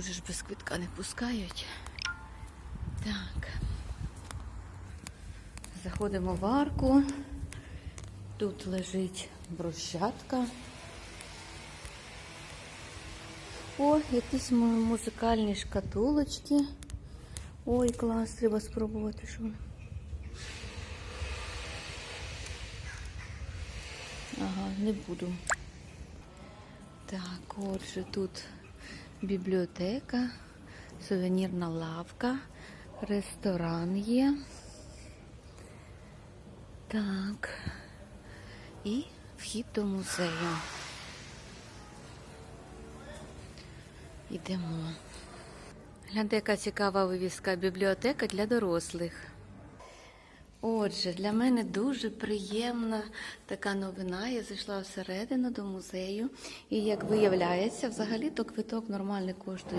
Боже ж без квитка не пускають. Так. Заходимо в арку. Тут лежить брусчатка. О, якісь музикальні шкатулочки. Ой, клас, треба спробувати, що. Ага, не буду. Так, отже, тут бібліотека, сувенірна лавка, ресторан є. Так. І вхід до музею. Йдемо. Гляньте, яка цікава вивіска бібліотека для дорослих. Отже, для мене дуже приємна така новина. Я зайшла всередину до музею, і як виявляється, взагалі то квиток нормальний коштує